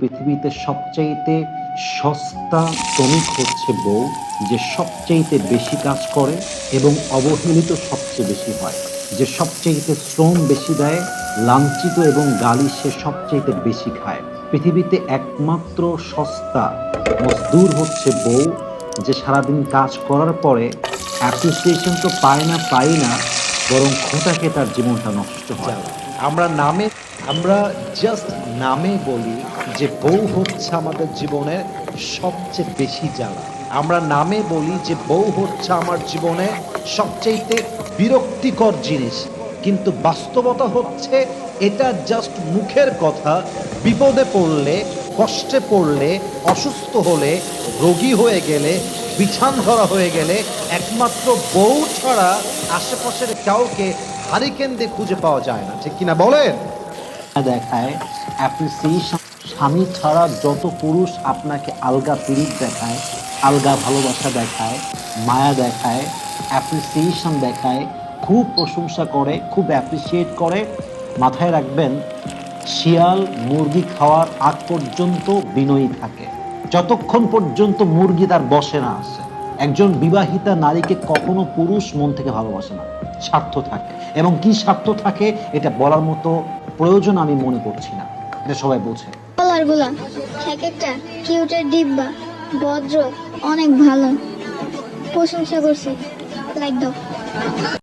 পৃথিবীতে সবচাইতে সস্তা শ্রমিক হচ্ছে বউ, যে সবচাইতে বেশি কাজ করে এবং অবহেলিত সবচেয়ে বেশি হয়। যে সবচাইতে শ্রম বেশি দেয়, লাঞ্ছিত এবং গালি সে সবচাইতে বেশি খায়। পৃথিবীতে একমাত্র সস্তা মজদুর হচ্ছে বউ, যে সারাদিন কাজ করার পরে অ্যাপ্রিসিয়েশন তো পায় না পাই না, বরং খোটাকে তার জীবনটা নষ্ট হয়। আমরা নামে আমরা জাস্ট নামে বলি যে বউ হচ্ছে আমাদের জীবনের সবচেয়ে বেশি জ্বালা। আমরা নামে বলি যে বউ হচ্ছে আমার জীবনে সবচেয়ে বিরক্তিকর জিনিস। কিন্তু বাস্তবতা হচ্ছে এটা জাস্ট মুখের কথা, বিপদে পড়লে, কষ্টে পড়লে, অসুস্থ হলে, রোগী হয়ে গেলে বিছান ধরা হয়ে গেলে একমাত্র বউ ছাড়া আশেপাশের কাউকে হারিকেন দিয়ে খুঁজে পাওয়া যায় না। ঠিক কিনা বলেন? দেখায় অ্যাপ্রিসিয়েশন স্বামী ছাড়া যত পুরুষ আপনাকে আলগা পিরিত দেখায়, আলগা ভালোবাসা দেখায়, মায়া দেখায় অ্যাপ্রিসিয়েশন দেখায়, খুব প্রশংসা করে, খুব অ্যাপ্রিসিয়েট করে, মাথায় রাখবেন, শিয়াল মুরগি খাওয়ার আগ পর্যন্ত বিনয়ী থাকে। যতক্ষণ পর্যন্ত মুরগি তার বসে না আসে একজন বিবাহিতা নারীকে কখনো পুরুষ মন থেকে ভালোবাসে না। স্বার্থ থাকে। এবং কি স্বার্থ থাকে, এটা বলার মতো প্রয়োজন আমি মনে করছি না। এটা সবাই বোঝে। কলারগুলা এক একটা কিউটের ডিব্বা বজ্র অনেক ভালো। প্রশংসা করছি। লাইক দাও